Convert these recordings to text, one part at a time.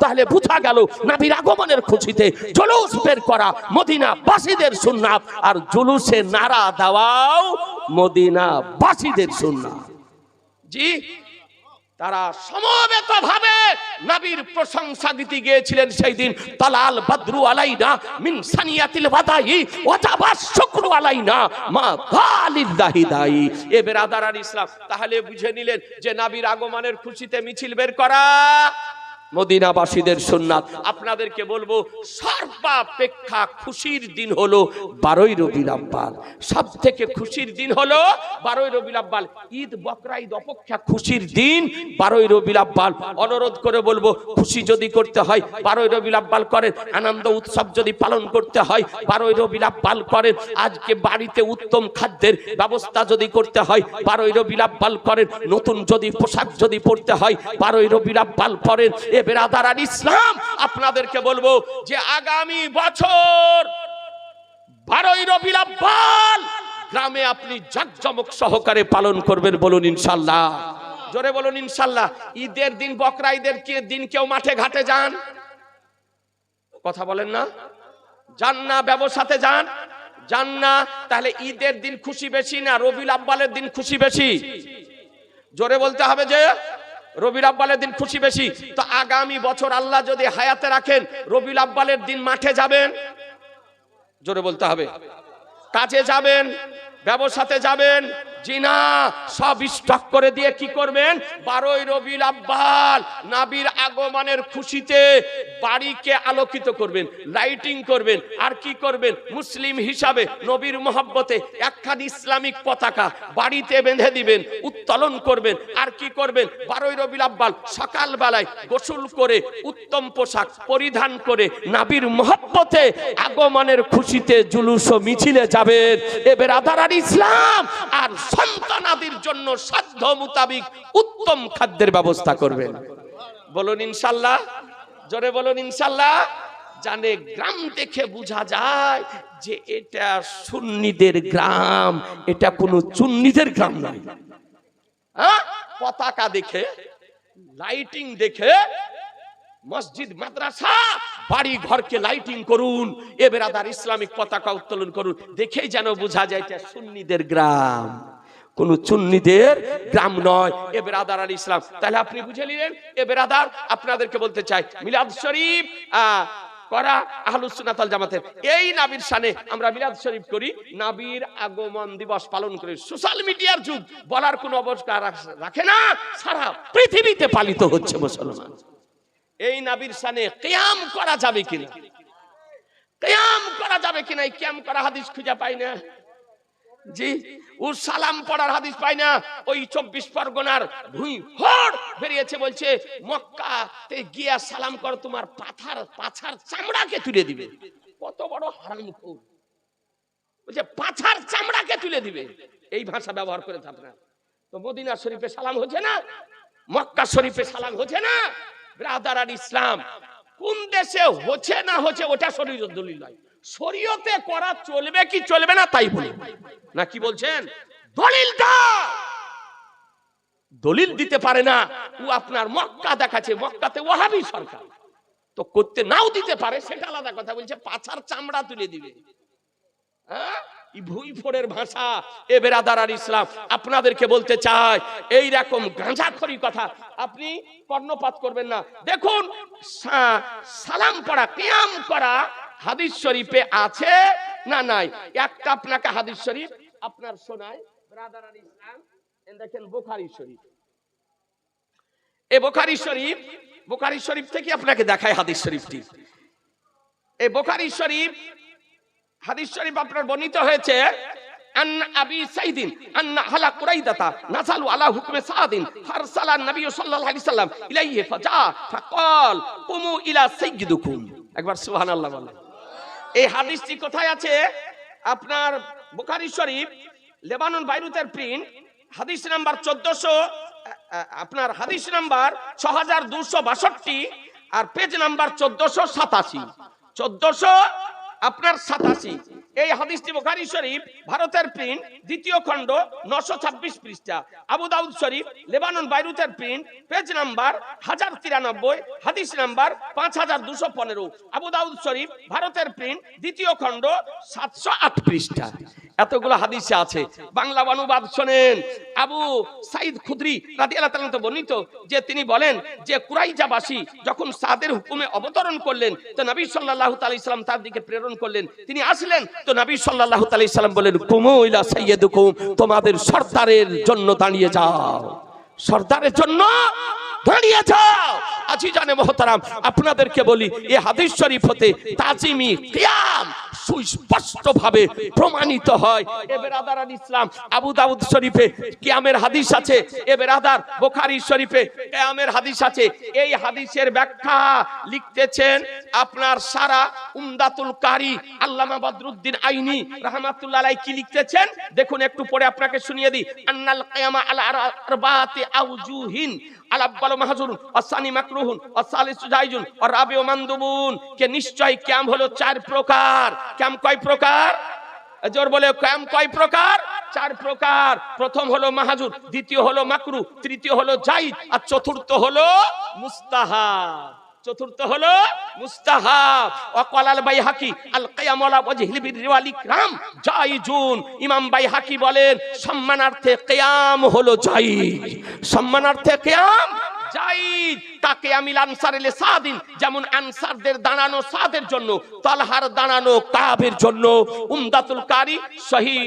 তাহলে বোঝা গেল নবীর আগমনের খুশিতে জুলুস বের করা মদিনা বাসীদের সুন্নাত, আর জুলুসে নারা দেওয়াও মদিনা বাসীদের সুন্নাত। জি? তারা সমবেত ভাবে নবীর প্রশংসা দিতে গিয়েছিলেন সেই দিন। তালাল বাদরু আলাইনা মিন সানিয়াতিল ওয়াদাই ওয়াজাবা শুকরু আলাইনা মা গালিল্লাহি দাই এ বেরাদার ইসলাম, তাহলে বুঝে নিলেন যে নবীর আগমনের খুশিতে মিছিল বের করা মদিনাবাসীদের সুন্নাত। আপনাদেরকে বলব, সর্বাপেক্ষা খুশির দিন হলো বারোই রবিউল আব্বাল। সব থেকে খুশির দিন হলো বারোই রবিউল আব্বাল। ঈদ বকরা ঈদ অপেক্ষা খুশির দিন বারোই রবিউল আব্বাল। অনুরোধ করে বলব, খুশি যদি করতে হয়, বারোই রবিউল আব্বাল করেন। আনন্দ উৎসব যদি পালন করতে হয়, বারোই রবিউল আব্বাল করেন। আজকে বাড়িতে উত্তম খাদ্যের ব্যবস্থা যদি করতে হয়, বারোই রবিউল আব্বাল করেন। নতুন যদি পোশাক যদি পড়তে হয়, বারোই রবিউল আব্বাল পরেন এ বেরাদার ইসলাম, আপনাদেরকে বলব যে আগামী বছর বারোই আব্বাল গ্রামে আপনি জাকজমক সহকারে পালন করবেন বলুন ইনশাল্লাহ জোরে বলুন ইনশাল্লাহ ঈদের দিন বকরা, ঈদের দিন কেউ মাঠে ঘাটে যান? কথা বলেন না। যান না ব্যবসাতে যান যান না, তাহলে ঈদের দিন খুশি বেশি না, রবিউল আব্বালের দিন খুশি বেশি? জোরে বলতে হবে যে রবিউল আব্বালের দিন খুশি বেশি। তো আগামী বছর আল্লাহ যদি হায়াতে রাখেন, রবিউল আব্বালের দিন মাঠে যাবেন? জোরে বলতে হবে। কাজে যাবেন, ব্যবসাতে যাবেন জি না সব স্টক করে দিয়ে কি করবেন? বারোই রবিউল আব্বাল নাবির আগমনের খুশিতে বাড়িকে আলোকিত করবেন লাইটিং করবেন, আর কি করবেন? মুসলিম হিসাবে নবীর মোহাব্বতে একখান ইসলামিক পতাকা বাড়িতে বেঁধে দিবেন, উত্তোলন করবেন, আর কি করবেন? বারোই রবিউল আব্বাল সকাল বেলায় গোসল করে উত্তম পোশাক পরিধান করে নাবির মোহাব্বতে আগমনের খুশিতে জুলুস মিছিলে যাবেন। এবার আধার ইসলাম, আর সন্তানাদির জন্য সাধ্য মোতাবিক উত্তম খাদ্যের ব্যবস্থা করবেন। বলুন ইনশাল্লাহ, জোরে বলুন ইনশাল্লাহ। জানে গ্রাম দেখে বোঝা যায় যে এটা সুন্নিদের গ্রাম, এটা কোনো চুন্নিদের গ্রাম নয়। হ্যাঁ? পতাকা দেখে, লাইটিং দেখে, মসজিদ, মাদ্রাসা বাড়ি ঘরকে লাইটিং করুন, এ বেরাদার ইসলামিক পতাকা উত্তোলন করুন, দেখেই যেন বোঝা যায় এটা সুন্নিদের গ্রাম। কোন চুন্নিদের গ্রাম নয়। এ বেরাদার আল ইসলাম। তাহলে আপনি বুঝে নিলেন, এ বেরাদার, আপনাদেরকে বলতে চাই, মিলাদ শরীফ করা আহলুস সুন্নাত ওয়াল জামাতের। এই নাবির শানে আমরা মিলাদ শরীফ করি, নাবির আগমন দিবস পালন করি। সোশ্যাল মিডিয়ার যুগ, বলার কোনো অবস্থা রাখ- না, সারা পৃথিবীতে পালিত হচ্ছে মুসলমান। এই নাবির শানে কিয়াম করা যাবে কিনা? কিয়াম করা যাবে কিনা? এই কিয়াম করা হাদিস খুঁজে পাই না। জি ও সালাম পড়ার হাদিস পাই না। ওই চব্বিশ পরগনার ভুই হর বেরিয়েছে, বলছে মক্কা তে গিয়া সালাম কর, তোমার পাথার, পাছার চামড়াকে তুলে দিবে। কত বড় হারাম বলছে, পাছার চামড়াকে তুলে দিবে। এই ভাষা ব্যবহার করে আপনার। তো মদিনা শরীফে সালাম হচ্ছে না? মক্কা শরীফে সালাম হচ্ছে না? ব্রাদার আর ইসলাম, কোন দেশে হচ্ছে না হচ্ছে, ওটা শরীর দলিল নয়। শরীয়তে করা চলবে কি চলবে না তাই বলে। না কি বলছেন? দলিলটা! দলিল দিতে পারে না। ও আপনার মক্কা দেখাচ্ছে, মক্কাতে ওহাবি সরকার। তো করতে নাও দিতে পারে, সেটা আলাদা কথা বলছে, পাছার চামড়া তুলে দিবে। হ্যাঁ? এই ভুই ফোড়ের ভাষা, এ বেরাদার আর ইসলাম, আপনাদেরকে বলতে চাই, এই রকম গাঁজাখড়ি কথা আপনি কর্ণপাত করবেন না। দেখুন সালাম পড়া কিয়াম করা হাদিস শরীফে আছে না নাই? একটা আপনাকে হাদিস শরীফ আপনার শোনায়। ব্রাদার আর ইসলাম দেখেন বোখারি শরীফ। এ শরীফ শরীফ থেকে আপনাকে দেখায় হাদিস শরীফটি। এই বোখারি শরীফ, হাদিস শরীফ আপনার বর্ণিত হয়েছে, আন আবি সাইদিন, আন্না হালা কুরাইদাতা নাসালু আলা হুকমে সাদিন, ফারসালা নবী সাল্লাল্লাহু আলাইহি সাল্লাম ইলাইহি ফাজা, ফাকাল কুমু ইলা সাইয়্যিদুকুম। একবার সুবহানাল্লাহ এই হাদিসটি কোথায় আছে? আপনার বুখারি শরীফ, লেবানন, বাইরুতের প্রিন্ট, হাদিস নাম্বার চোদ্দশো আপনার হাদিস নাম্বার ছ হাজার দুশো বাষট্টি আর পেজ নাম্বার চোদ্দশো সাতাশি। চোদ্দশো আপনার সাতাশি। এই হাদিসটি বোখারি শরীফ, ভারতের প্রিন্ট দ্বিতীয় খণ্ড, নশো ছাব্বিশ পৃষ্ঠা। আবু দাউদ শরীফ, লেবানন, বাইরুতের প্রিন্ট পেজ নাম্বার হাজার তিরানব্বই, হাদিস নাম্বার পাঁচ হাজার দুশো পনেরো। আবু দাউদ শরীফ, ভারতের প্রিন্ট দ্বিতীয় খণ্ড, সাতশো আট পৃষ্ঠা। এতগুলো হাদিসে আছে। বাংলা অনুবাদ শোনেন। আবু সাইদ খুদরি রাদিয়াল্লাহু তাআলা তো বর্ণিত যে তিনি বলেন যে কুরাইজাবাসী যখন সাদের হুকুমে অবতরণ করলেন, তো নবী সাল্লাল্লাহু তাআলা ইসলাম তার দিকে প্রেরণ করলেন। তিনি আসলেন, তো নবী সাল্লাল্লাহু তাআলা ইসলাম বলেন, কুমু ইলা সাইয়্যিদুকুম, তোমাদের সর্দারের জন্য দাঁড়িয়ে যাও। সর্দারের জন্য দাঁড়িয়ে যাও। আজি জানে মহতারাম, আপনাদেরকে বলি এই হাদিস শরীফ হতে তাজিমি কিয়াম সুস্পষ্ট ভাবে প্রমাণিত হয়। এ বেরাদার আল ইসলাম, আবু দাউদ শরীফে কিয়ামের হাদিস আছে। এ বেরাদার বোখারি শরীফে কিয়ামের হাদিস আছে। এই হাদিসের ব্যাখ্যা লিখতেছেন আপনার সারা উমদাতুল কারি, আল্লামা বদরুদ্দিন আইনি রাহমাতুল্লাহ আলাইহি কি লিখতেছেন? দেখুন, একটু পরে আপনাকে শুনিয়ে দিই। আন্নাল কিয়ামা আলা আরবাতি আউজুহিন। আলাব্বাল মাহজুর আসানি মাকরুহুন, আসালিসু জাইজুন আর রাবিউ মানদুবুন। কে নিশ্চয় ক্যাম হলো চার প্রকার। ক্যাম কয় প্রকার? জোর বলে, ক্যাম কয় প্রকার? চার প্রকার। প্রথম হলো মাহাজুর, দ্বিতীয় হলো মাকরু, তৃতীয় হলো জাইদ, আর চতুর্থ হলো মুস্তাহাব চতুর্থ হলো মুস্তাহাব। বাই হাকি আল কেয়ামলা বজহিল বিরওয়াল ইকরাম। জাইজুন ইমাম বাই হাকি বলেন, সম্মানার্থে কিয়াম হলো জাই সম্মানার্থে কিয়াম জাইদ, তাকে আমিল আনসারিল সাদিন, যেমন আনসারদের দাঁড়ানো সাদের জন্য, তালহার দাঁড়ানো কাবের জন্য। উমদাতুল কারি, সহি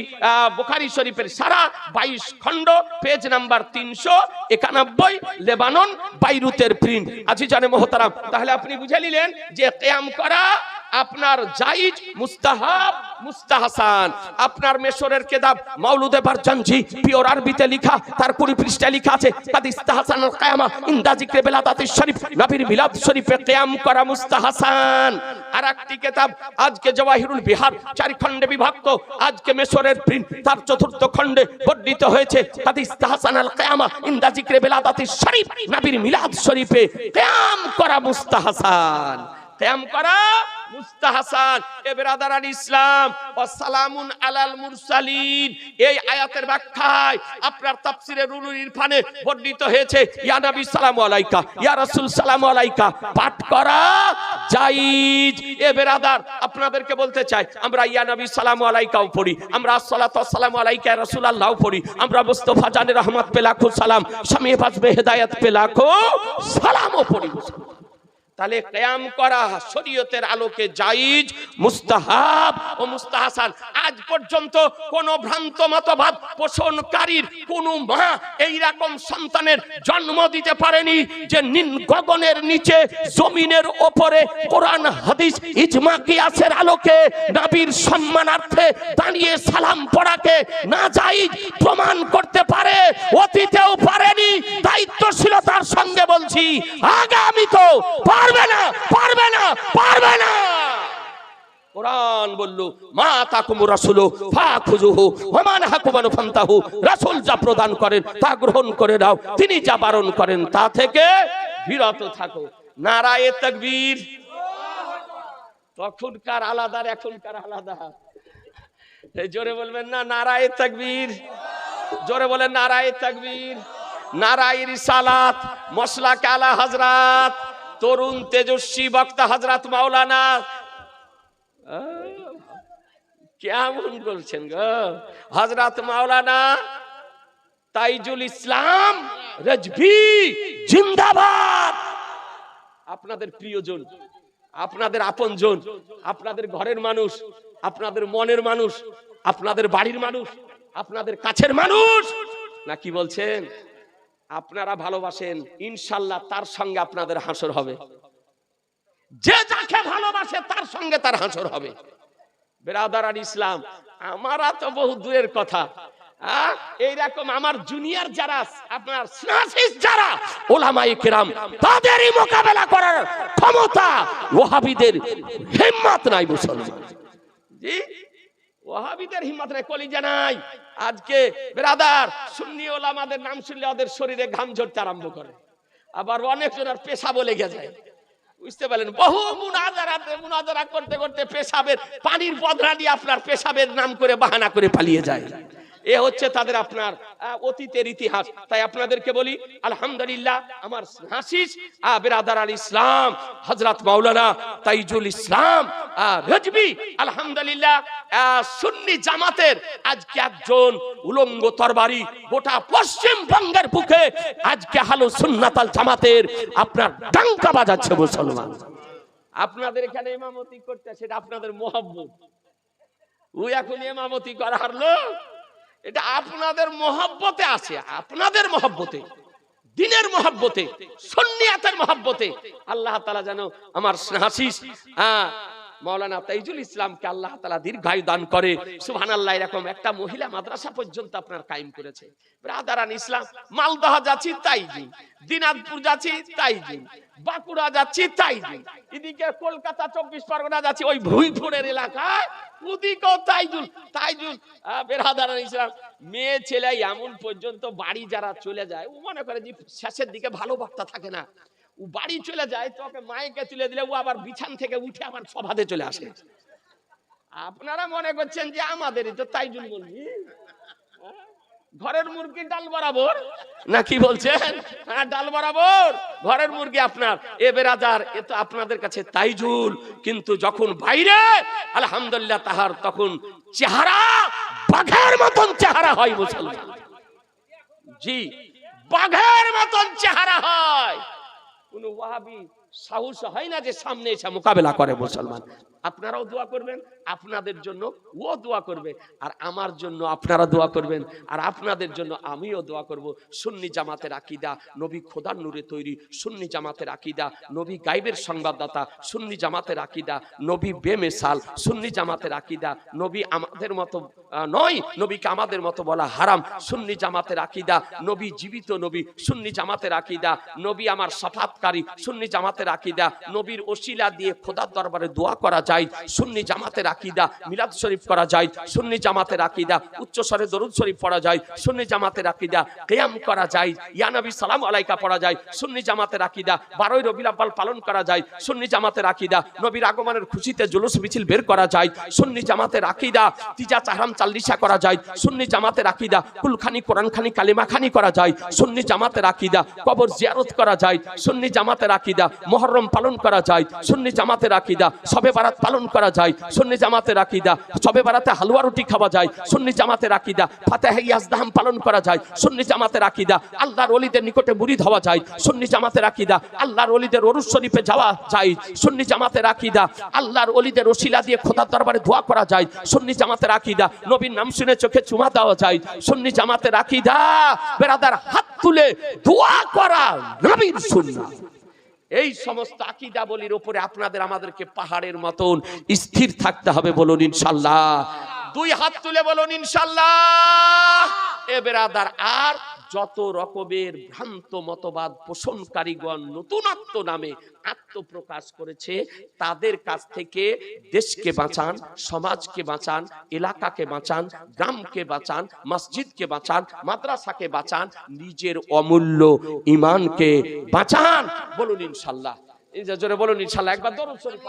বুখারী শরীফের সারা বাইশ খণ্ড, পেজ নাম্বার তিনশো একানব্বই, লেবানন, বাইরুতের প্রিন্ট। আজি জানে মোহতারাম, তাহলে আপনি বুঝে নিলেন যে কেয়াম করা আপনার জাইজ, মুস্তাহাব, মুস্তাহাসান, আপনার মেশরের কেতাব মাওলুদে বারজানজি, পিওর আরবিতে লেখা, তার কুড়ি পৃষ্ঠা লেখা আছে কাদ ইস্তাহাসান কায়ামা, ইনদা জিক্রে বেলাদাতিস শরীফ, নবীর মিলাদ শরীফে কিয়াম করা মুস্তাহাসান। আর একটি কেতাব, আজকে জওয়াহিরুল বিহার, চার খণ্ডে বিভক্ত, আজকে মেশরের প্রিন্ট, তার চতুর্থ খণ্ডে বর্ণিত হয়েছে কাদ ইস্তাহাসান আল কায়ামা, ইনদা জিক্রে বেলাদাতিস শরীফ, নবীর মিলাদ শরীফে কিয়াম করা মুস্তাহাসান। কিয়াম করা এ ইসলাম, ও সালামুন আলাল মুরসালিন। এই আয়াতের ব্যাখ্যায় আপনার তাফসিরে রুলুল ইরফানে বর্ণিত হয়েছে, ইয়া নবী আলাইকা, ইয়া রাসূল আলাইকা, পাঠ করা জায়েজ। এ আপনাদেরকে বলতে চাই, আমরা ইয়া নবী সালামু আলাইকাও পড়ি, আমরা আসসালাতু ওয়াসসালামু আলাইকা ইয়া পড়ি, আমরা মুস্তাফা জানের রহমত পে লাখো সালাম, স্বামী বাজবে হেদায়েত পে লাখো সালামও পড়ি তাহলে কেয়াম করা শরীয়তের আলোকে জাইজ মুস্তাহাব ও মুস্তাহাসান। আজ পর্যন্ত কোন ভ্রান্ত মতবাদ পোষণকারীর কোন মা এই রকম সন্তানের জন্ম দিতে পারেনি যে নিন গগনের নিচে জমিনের ওপরে কোরআন, হাদিস, ইজমা, কিয়াসের আলোকে নবীর সম্মানার্থে দাঁড়িয়ে সালাম পড়াকে না জাইজ প্রমাণ করতে পারে, অতীতেও পারেনি। দায়িত্বশীলতার সঙ্গে বলছি আগামী তো পারবে না পারবে না পারবে না। তিনি যা বারণ করেন, তা থেকে বিরত থাকো। নারায়ে তাকবীর। তখনকার আলাদা এখনকার আলাদা। জোরে বলবেন না, নারায়ে তাকবীর। জোরে বলেন, নারায়ে তাকবীর। নারায়ে রিসালাত মশলা কালা হযরত। তরুণ তেজস্বী বক্তা হযরত মাওলানা। কেমন বলছেন গো? হযরত মাওলানা তাইজুল ইসলাম রজভি, জিন্দাবাদ। আপনাদের প্রিয়জন, আপনাদের আপনজন, আপনাদের ঘরের মানুষ, আপনাদের মনের মানুষ, আপনাদের বাড়ির মানুষ, আপনাদের কাছের মানুষ, না কি বলছেন? আপনারা ভালোবাসেন, ইনশাল্লাহ তার সঙ্গে আপনাদের হাসর হবে। যে যাকে ভালোবাসে তার সঙ্গে তার হাসর হবে। বেরাদার ইসলাম, আমারা তো বহু দূরের কথা। এইরকম আমার জুনিয়র যারা আপনার স্নাসিস যারা ওলামাই কেরাম, তাদেরই মোকাবেলা করার ক্ষমতা ওহাবিদের হিম্মত নাই মুসলমান। জি? ওহাবিদের হিম্মত নাই কলিজা নাই। আজকে বেরাদার সুন্নি ওলামাদের নাম শুনলে ওদের শরীরে ঘাম ঝরতে আরম্ভ করে। আবার অনেক জনের পেশা বলে গেছে। বুঝতে পারলেন? বহু মুনাজারা মুনাজারা করতে করতে পেশাবের, পানির পদরা দিয়ে আপনার পেশাবের নাম করে বাহানা করে পালিয়ে যায়। এ হচ্ছে তাদের আপনার অতীতের ইতিহাস। তাই আপনাদেরকে বলি, আলহামদুলিল্লাহ, আমার হাসিস বেরাদার আল ইসলাম হজরত মাওলানা তাইজুল ইসলাম রেজবি, আলহামদুলিল্লাহ সুন্নি জামাতের আজকে একজন উলঙ্গ তরবারি গোটা পশ্চিমবঙ্গের বুকে আজকে হালো সুন্নাতাল জামাতের আপনার ডাঙ্কা বাজাচ্ছে মুসলমান। আপনাদের এখানে ইমামতি করতে সেটা আপনাদের মোহাব্বত। ও এখন ইমামতি করার লোক। এটা আপনাদের মহাব্বতে আছে, আপনাদের মহাব্বতে, দিনের মহাব্বতে, সন্নিয়াতের মহাব্বতে। আল্লাহ তালা যেন আমার হাসিস হ্যাঁ মৌলানা তাইজুল ইসলামকে আল্লাহ তালা দীর্ঘায়ু দান করে। এরকম একটা মহিলা মাদ্রাসা পর্যন্ত আপনার কায়েম করেছে। ব্রাদারান ইসলাম, মালদহ যাচ্ছি তাই দিন, দিনাজপুর যাচ্ছি তাই দিন, বাঁকুড়া যাচ্ছি তাই দিন, এদিকে কলকাতা চব্বিশ পরগনা যাচ্ছি, ওই এলাকায় ওদিকেও তাইজুল তাইজুল বেরাদারান ইসলাম, মেয়ে ছেলে এমন পর্যন্ত বাড়ি যারা চলে যায়, ও মনে করে যে শেষের দিকে ভালো বার্তা থাকে না। ও বাড়ি চলে যায় তো ওকে মাইকে তুলে দিলে, ও আবার বিছান থেকে উঠে আবার সভাতে চলে আসে। আপনারা মনে করছেন যে আমাদেরই তো তাইজুল বলবি? ঘরের মুরগি ডাল বরাবর? না কি বলছেন? হ্যাঁ ডাল বরাবর। ঘরের মুরগি আপনার। এ বেরাজার এ তো আপনাদের কাছে তাইজুল। কিন্তু যখন বাইরে, আলহামদুলিল্লাহ তাহার তখন চেহারা, বাঘের মতন চেহারা হয় মুসলমান। জি, বাঘের মতন চেহারা হয়। কোন ওয়াহাবি সাহস হয় না যে সামনে এসে মোকাবেলা করে মুসলমান। আপনারাও দোয়া করবেন, আপনাদের জন্য ও দোয়া করবে, আর আমার জন্য আপনারা দোয়া করবেন, আর আপনাদের জন্য আমিও দোয়া করব। সুন্নি জামাতের আকিদা, নবী খোদার নূরে তৈরি, সুন্নি জামাতের আকিদা, নবী গাইবের সংবাদদাতা, সুন্নি জামাতের আকিদা, নবী বেমেসাল, সুন্নি জামাতের আকিদা, নবী আমাদের মতো নয়, নবীকে আমাদের মতো বলা হারাম। সুন্নি জামাতের আকিদা, নবী জীবিত নবী, সুন্নি জামাতের আকিদা, নবী আমার সাফাতকারী, সুন্নি জামাতের আকিদা, নবীর ওসিলা দিয়ে খোদার দরবারে দোয়া করা যায়। সুন্নি জামাতের আকিদা মিলাদ শরীফ করা যায় সুন্নি জামাতের আকিদা উচ্চ স্বরে দরুদ শরীফ পড়া যায় সুন্নি জামাতের আকিদা কিয়াম করা যায় ইয়া নবী সালাম আলাইকা পড়া যায় সুন্নি জামাতের আকিদা বারোই রবিউল আব্বাল পালন করা যায় সুন্নি জামাতের আকিদা নবীর আগমনের খুশিতে জুলুস মিছিল বের করা যায় সুন্নি জামাতের আকিদা তিজা চাহরাম চাল্লিশা করা যায় সুন্নি জামাতের আকিদা কুলখানি কোরআনখানি কালিমাখানি করা যায় সুন্নি জামাতের আকিদা কবর জিয়ারত করা যায় সুন্নি জামাতের আকিদা মহরম পালন করা যায় সুন্নি জামাতের আকিদা সবে বারাত পালন করা যায়। সুন্নি জামাতের আকিদা, সবে বেড়াতে হালুয়া রুটি খাওয়া যায়। সুন্নি জামাতের আকিদা, ফাতেহ ইয়াজদাহাম পালন করা যায়। সুন্নি জামাতের আকিদা, আল্লাহর ওলিদের নিকটে মুড়ি হওয়া যায়। সুন্নি জামাতের আকিদা, আল্লাহর ওলিদের অরুজ শরীফে যাওয়া যায়। সুন্নি জামাতের আকিদা, আল্লাহর অলিদের ওসিলা দিয়ে খোদার দরবারে দোয়া করা যায়। সুন্নি জামাতের আকিদা, নবীর নাম শুনে চোখে চুমা দেওয়া যায়। সুন্নি জামাতের আকিদা বেড়াদার হাত তুলে দোয়া করা নবীর সুন্নাহ এই সমস্ত আকিদা বলির উপরে আপনাদের আমাদেরকে পাহাড়ের মতন স্থির থাকতে হবে বলুন ইনশাল্লাহ। দুই হাত তুলে বলুন ইনশাল্লাহ। এ বেরাদার আর যত রকমের ভ্রান্ত মতবাদ পোষণকারীগণ নতুনত্ব নামে আত্মপ্রকাশ করেছে, তাদের কাছ থেকে দেশকে বাঁচান, সমাজকে বাঁচান, এলাকাকে বাঁচান, গ্রামকে বাঁচান, মসজিদকে বাঁচান, মাদ্রাসাকে বাঁচান, নিজের অমূল্য ইমানকে বাঁচান। বলুন ইনশাল্লাহ। জোরে বলুন ইনশাল্লাহ। একবার শরীফ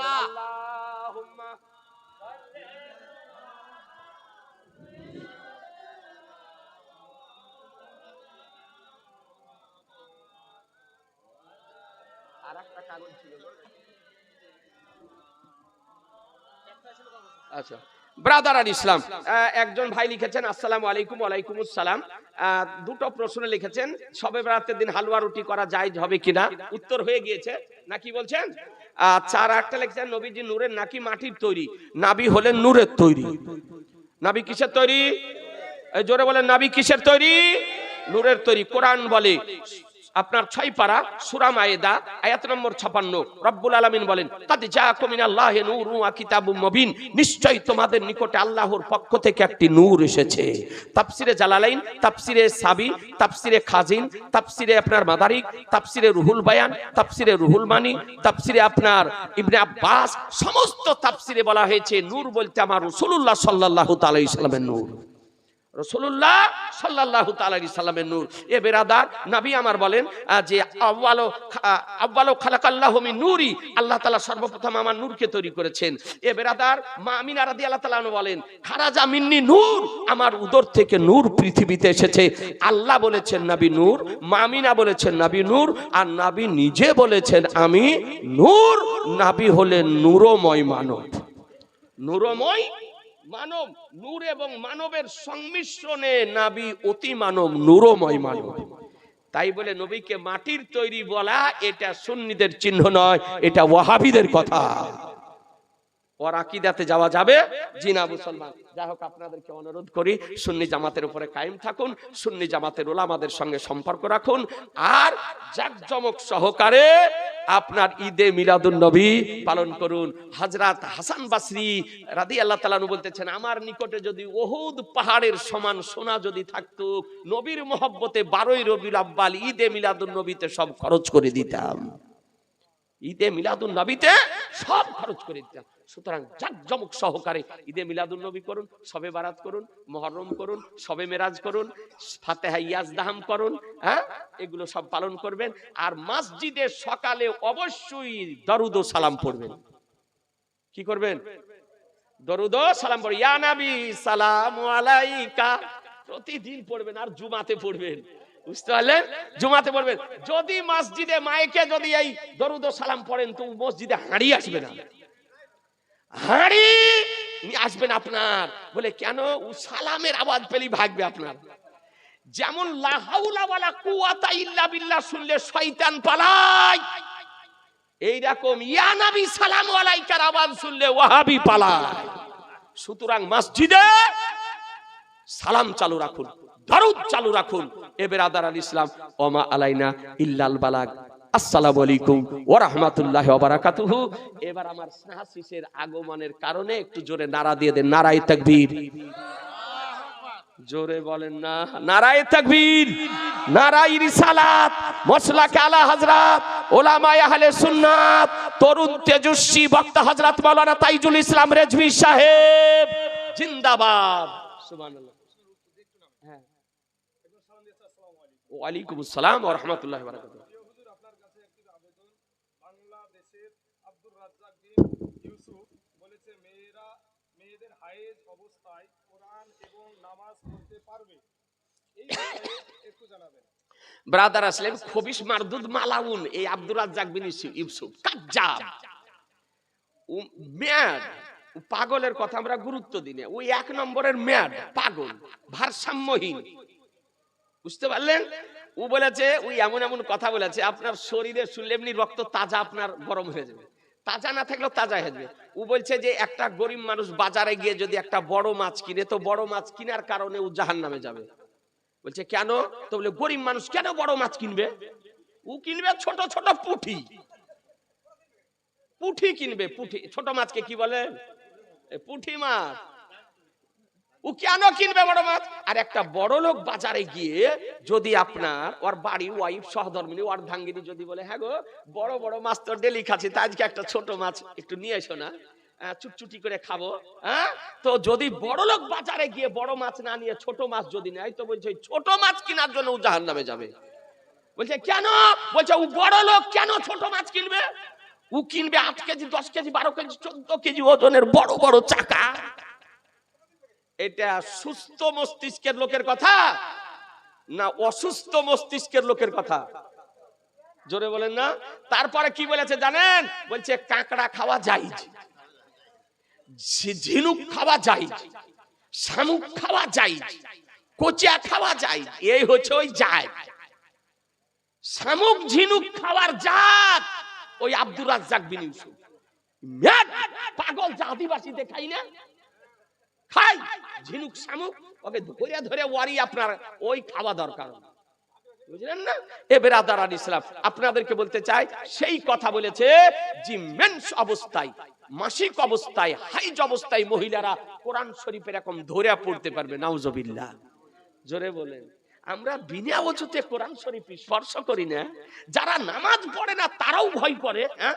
আচ্ছা। ব্রাদার আর ইসলাম একজন ভাই লিখেছেন, আসসালাম আলাইকুম, ওয়ালাইকুম আসসালাম। দুটো প্রশ্ন লিখেছেন, সবে বরাতের দিন হালুয়া রুটি করা যায় হবে কিনা? উত্তর হয়ে গিয়েছে নাকি বলছেন? চার একটা লিখেছেন, নবীজি নূরের নাকি মাটির তৈরি? নাবি হলেন নূরের তৈরি। নাবি কিসের তৈরি? জোরে বলেন, নাবি কিসের তৈরি? নূরের তৈরি। কোরআন বলে আপনার ছয় পারা সূরা মায়েদা, আয়াত নম্বর 56 রব্বুল আলামিন বলেন, কাদ জাআকুম মিনাল্লাহি নূরুন ওয়া কিতাবুম মুবিন। নিশ্চয় তোমাদের নিকটে আল্লাহর পক্ষ থেকে একটি নূর এসেছে। তাফসিরে জালালাইন, তাফসিরে সাবি, তাফসিরে খাজিন, তাফসিরে আপনার মাদারিক, তাফসিরে রুহুল বায়ান, তাফসিরে রুহুল মানি, তাফসিরে আপনার ইবনে আব্বাস, সমস্ত তাফসিরে বলা হয়েছে, নূর বলতে আমার রাসূলুল্লাহ সাল্লাল্লাহু তাআলা ইসলামের নূর। রসুল্লাহ সাল্লাহ তালি সাল্লামের নূর। এ বেরাদার, নাবি আমার বলেন যে আব্বালো আব্বালো খালাকাল্লাহ মি নূরি, আল্লাহ তালা সর্বপ্রথম আমার নূরকে তৈরি করেছেন। এ বেরাদার, মা আমিনা রাদি আল্লাহ তালা বলেন, খারাজা মিন্নি নূর, আমার উদর থেকে নূর পৃথিবীতে এসেছে। আল্লাহ বলেছেন, নাবি নূর মামিনা বলেছেন, নাবি নূর, আর নাবি নিজে বলেছেন, আমি নূর, নাবি হলেন নূরময় মানব। নূরময় মানব নূর এবং মানবের সংমিশ্রণে নাবি অতি মানব, নূরময় মানব। তাই বলে নবীকে মাটির তৈরি বলা এটা সুন্নিদের চিহ্ন নয়, এটা ওয়াহাবিদের কথা। ওর আকিদাতে যাওয়া যাবে। জি না, মুসলমান। যাই হোক, আপনাদেরকে অনুরোধ করি, সুন্নি জামাতের উপরে কায়েম থাকুন, সুন্নি জামাতের ওলামাদের সঙ্গে সম্পর্ক রাখুন। আর জাকজমক সহকারে আপনার ঈদে মিলাদুন নবী পালন করুন। হজরত হাসান বাসরি রাদি আল্লাহ তালানু বলতেছেন, আমার নিকটে যদি ওহুদ পাহাড়ের সমান সোনা যদি থাকতো, নবীর মহব্বতে বারোই রবিউল আব্বাল ঈদে মিলাদুন নবীতে সব খরচ করে দিতাম। ঈদে মিলাদুন নবীতে সব খরচ করে দিতাম সুতরাং জাকজমক সহকারে ঈদে মিলাদুন নবী করুন, সবে বারাত করুন, মহরম করুন, সবে মেরাজ করুন, ফাতেহা ইয়াজদাহাম করুন হ্যাঁ? এগুলো সব পালন করবেন আর মসজিদে সকালে অবশ্যই দরুদ ও সালাম পড়বেন। কি করবেন? দরুদ ও সালাম পড়বেন। ইয়া নবী সালাম আলাইকা। প্রতিদিন পড়বেন আর জুমাতে পড়বেন। বুঝতে যদি এই সালাম পড়েন হাঁড়ি আসবেন আপনার। বলে, কেন? সালামের আওয়াজ পেলি ভাগবে আপনার। যেমন কুওয়াতা ইল্লা শুনলে শয়তান পালায়। এইরকম, ইয়া নবী, সালাম আলাইকার আওয়াজ শুনলে ওয়াহাবি পালায়। সুতরাং মসজিদে সালাম চালু রাখুন। দরুদ চালু রাখুন। এ বেরাদার আল ইসলাম, ওমা আলাইনা ইল্লাল বালাগ। আসসালামু আলাইকুম ওয়া রাহমাতুল্লাহি ওয়া বারাকাতুহু। এবার আমার স্নেহাশিসের আগমনের কারণে একটু জোরে নারা দিয়ে দেন, নারায়ে তাকবীর। জোরে বলেন না, নারায়ে তাকবীর। নারায়ে রিসালাত, মসলাকে আলা হযরত, ওলামায়ে আহলে সুন্নাত, তরুণ তেজস্বী বক্তা হযরত মাওলানা তাইজুল ইসলাম রেজভি সাহেব, জিন্দাবাদ। সুবহানাল্লাহ। পড়তে পারবে এই বিষয়ে একটু জানাবেন ব্রাদার আসলেন খবিস মারদুদ মালাউন এই আব্দুর রাজ্জাক বিন ইউসুফ কাজ্জাব ও ম্যাড পাগলের কথা আমরা গুরুত্ব দিই না। ওই এক নম্বরের ম্যাড পাগল, ভারসাম্যহীন। বুঝতে পারলেন? ও বলেছে ওই এমন এমন কথা বলেছে, আপনার শরীরে শুনলে এমনি রক্ত তাজা আপনার গরম হয়ে যাবে। তাজা না থাকলেও তাজা হয়ে যাবে। ও বলছে যে, একটা গরিব মানুষ বাজারে গিয়ে যদি একটা বড় মাছ কিনে, তো বড় মাছ কেনার কারণে ও জাহান নামে যাবে। বলছে, কেন? তো বলে, গরিব মানুষ কেন বড় মাছ কিনবে? ও কিনবে ছোট ছোট পুঁটি পুঁটি কিনবে পুঁটি ছোট মাছকে কি বলে? পুঁটি মাছ। ও কেন কিনবে বড় মাছ? আর একটা বড় লোক বাজারে গিয়ে যদি আপনার, ওর বাড়ি ওয়াইফ সহধর্মিনী, ওর ধাঙ্গিনী যদি বলে হ্যাঁ গো, বড় বড় মাছ তো ডেলি খাচ্ছি, তা আজকে একটা ছোট মাছ, একটু নিয়ে এসো না। চুটচুটি করে খাব হ্যাঁ? তো যদি বড় লোক বাজারে গিয়ে বড় মাছ না নিয়ে ছোট মাছ যদি নেয়, তো বলছে ছোট মাছ কেনার জন্য ও জাহান নামে যাবে। বলছে, কেন? বলছে, ও বড় লোক কেন ছোট মাছ কিনবে? ও কিনবে আট কেজি, দশ কেজি, বারো কেজি, চোদ্দ কেজি ওজনের বড় বড় চাকা। এটা সুস্থ মস্তিষ্কের লোকের কথা না অসুস্থ মস্তিষ্কের লোকের কথা? জোরে বলেন না। তারপরে কি বলেছে জানেন? বলছে, কাঁকড়া খাওয়া যায় ঝিনুক খাওয়া যায় শামুক খাওয়া যায় কোচিয়া খাওয়া যায় এই হচ্ছে ওই যায় শামুক, ঝিনুক খাওয়ার জাত ওই আব্দুর রাজ্জাক বিন ইউসুফ। পাগল আদিবাসী দেখাই না। খাই, ঝিনুক শামুক, ওকে ধরে ধরে ওয়ারি আপনার, ওই খাওয়া দরকার। বুঝলেন না? এ বেরাদার ইসলাম, আপনাদেরকে বলতে চাই, সেই কথা বলেছে যে মেন্স অবস্থায়, মাসিক অবস্থায়, হাইজ অবস্থায় মহিলারা কোরআন শরীফ এরকম ধরে পড়তে পারবে, নাউজবিল্লাহ। জোরে বলেন। আমরা বিনা অজুতে কোরআন শরীফ স্পর্শ করি না, যারা নামাজ পড়ে না, তারাও ভয় করে হ্যাঁ?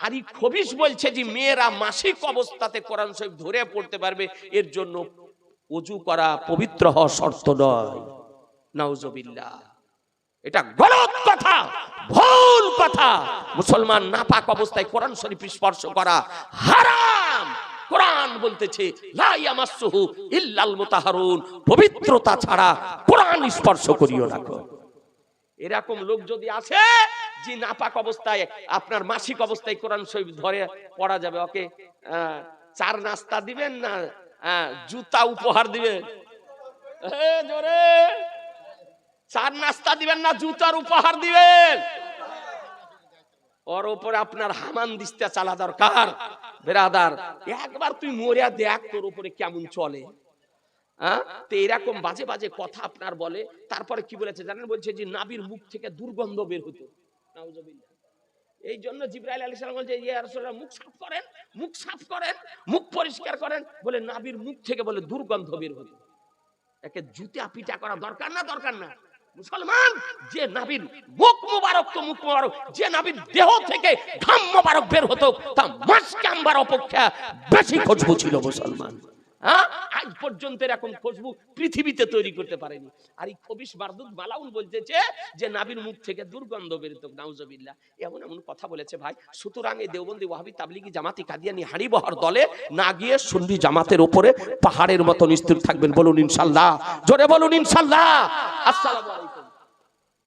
আর এই খবিস বলছে যে, মেয়েরা মাসিক অবস্থাতে কোরআন শরীফ ধরে পড়তে পারবে। এর জন্য অজু করা পবিত্র হওয়া শর্ত নয়। নাউজবিল্লাহ। এটা গলত কথা, ভুল কথা। মুসলমান নাপাক অবস্থায় কোরআন শরীফ স্পর্শ করা হারাম। কোরআন বলতেছে, লা ইয়ামাসসুহু ইল্লাল মুতাহারুন। পবিত্রতা ছাড়া কোরআন স্পর্শ করিও না এরকম লোক যদি আছে যে নাপাক অবস্থায়, আপনার মাসিক অবস্থায় কোরআন শরীফ ধরে পড়া যাবে, ওকে? চার নাস্তা দিবেন না জুতা উপহার দিবেন? জোরে! চার নাস্তা দিবেন না, জুতার উপহার দিবেন? ওর উপরে আপনার হামান দিস্তা চালা দরকার, বেরাদার। একবার তুই মরিয়া দেখ তোর উপরে কেমন চলে। তো এরকম বাজে বাজে কথা আপনার বলে, তারপরে কি বলেছে জানেন? বলছে যে, নাবির মুখ থেকে দুর্গন্ধ বের হতো। এই জন্য জিব্রাইল আলী সালাম বলছে, ইয়া মুখ সাফ করেন, মুখ সাফ করেন, মুখ পরিষ্কার করেন। বলে নাবির মুখ থেকে বলে দুর্গন্ধ বের হতো একে জুতা পিটা করা দরকার না দরকার না। মুসলমান, যে নাবির মুখ মুবারক তো মুখ মুবারক, যে নাবির দেহ থেকে ঘাম মুবারক বের হতো, তা মাস কাম্বার অপেক্ষা বেশি খুশবু ছিল মুসলমান। হ্যাঁ? আজ পর্যন্ত এরকম খুশবু পৃথিবীতে তৈরি করতে পারেনি। আর এই বারদুদ মালাউন বলতেছে যে, নাবির মুখ থেকে দুর্গন্ধ বেরোত, নাউজবিল্লাহ। এমন এমন কথা বলেছে ভাই। সুতরাং এই দেওবন্দি ওয়াহাবি তাবলিগি জামাতি কাদিয়ানি হাড়ি দলে না গিয়ে সুন্নি জামাতের উপরে পাহাড়ের মতো স্থির থাকবেন বলুন ইনশাল্লাহ। জোরে বলুন ইনশাল্লাহ। আসসালামু আলাইকুম।